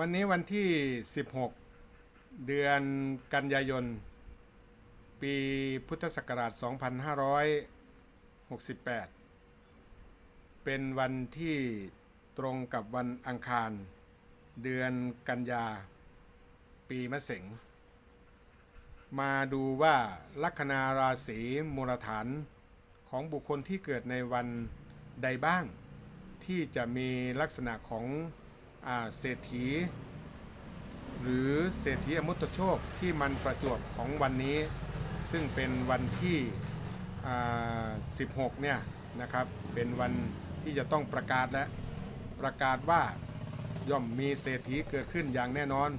วันนี้วันที่ 16 เดือนกันยายน ปีพุทธศักราช 2568 เป็นวันที่ตรงกับวันอังคาร เดือนกันยา ปีมะเสงมาดูว่าลัคนาราศีมูลฐานของบุคคลที่เกิดในวันใดบ้าง ที่จะมีลักษณะของ เศรษฐี หรือเศรษฐีอมุตโชคที่มันประจวบของวันนี้ ซึ่งเป็นวันที่ 16 เนี่ยนะครับเป็นวันที่จะต้องประกาศและประกาศว่าย่อมมีเศรษฐีเกิดขึ้นอย่างแน่นอน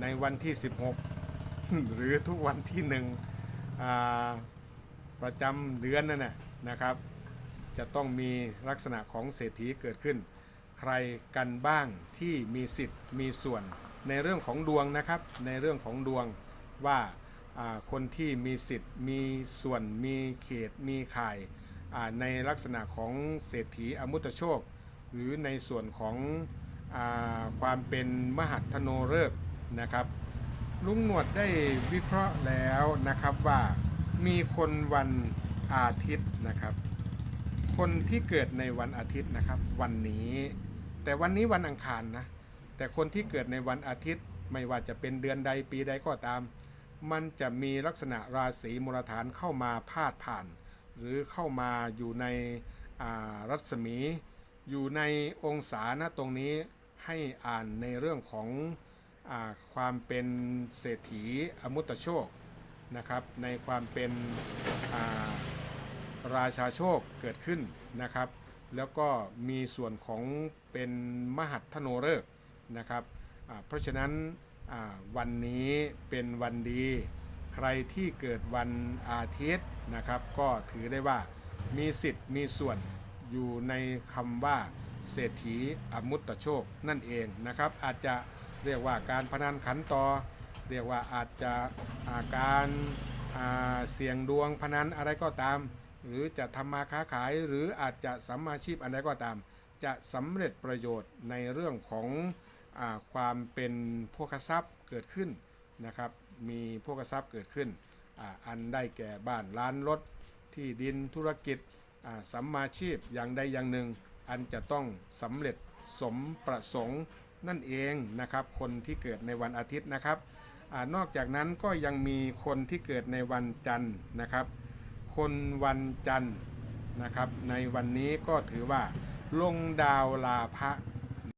ในวันที่ 16 หรือทุกวันที่หนึ่งประจำเดือนนั่นนะนะครับ จะต้องมีลักษณะของเศรษฐีเกิดขึ้น ใครกันบ้างที่มีสิทธิ์มีส่วนในเรื่องของดวงนะครับ ในเรื่องของดวงว่าคนที่มีสิทธิ์มีส่วนมีเขตมีข่ายในลักษณะของเศรษฐีอมุตโชค หรือในส่วนของอความเป็นมหัทโนฤกษ์นะครับลุงหนวดได้วิเคราะห์แล้วนะครับว่ามีคนวันอาทิตย์นะครับ คนที่เกิดในวันอาทิตย์นะครับ วันนี้ แต่วันนี้วันอังคารนะ แต่คนที่เกิดในวันอาทิตย์ไม่ว่าจะเป็นเดือนใดปีใดก็ตาม มันจะมีลักษณะราศีมูลฐานเข้ามาพาดผ่าน หรือเข้ามาอยู่ในรัศมี อยู่ในองศานะตรงนี้ให้อ่านในเรื่องของอความเป็นเศรษฐีอมุตโชคนะครับ ในความเป็นราชาโชคเกิดขึ้นนะครับ แล้วก็มีส่วนของเป็นมหัทโนฤกษ์นะครับ เพราะฉะนั้นวันนี้เป็นวันดี ใครที่เกิดวันอาทิตย์นะครับ ก็ถือได้ว่ามีสิทธิ์มีส่วนอยู่ในคำว่าเศรษฐีอมุตตโชคนั่นเองนะครับ อาจจะเรียกว่าการพนันขันต่อ เรียกว่าอาจจะอาการาเสี่ยงดวงพนันอะไรก็ตาม หรือจะทำมาค้าขายหรืออาจจะสัมมาชีพอันใดก็ตาม จะสำเร็จประโยชน์ในเรื่องของอความเป็นพวกทรัพย์เกิดขึ้นนะครับ มีพวกทรัพย์เกิดขึ้นออันได้แก่บ้านร้านรถที่ดินธุรกิจสัมมาชีพอย่างใดอย่างหนึ่ง อันจะต้องสำเร็จสมประสงค์นั่นเองนะครับ คนที่เกิดในวันอาทิตย์นะครับอนอกจากนั้นก็ยังมีคนที่เกิดในวันจันทร์นะครับ คนวันจันทร์นะครับ ในวันนี้ก็ถือว่าลงดาวลาภะ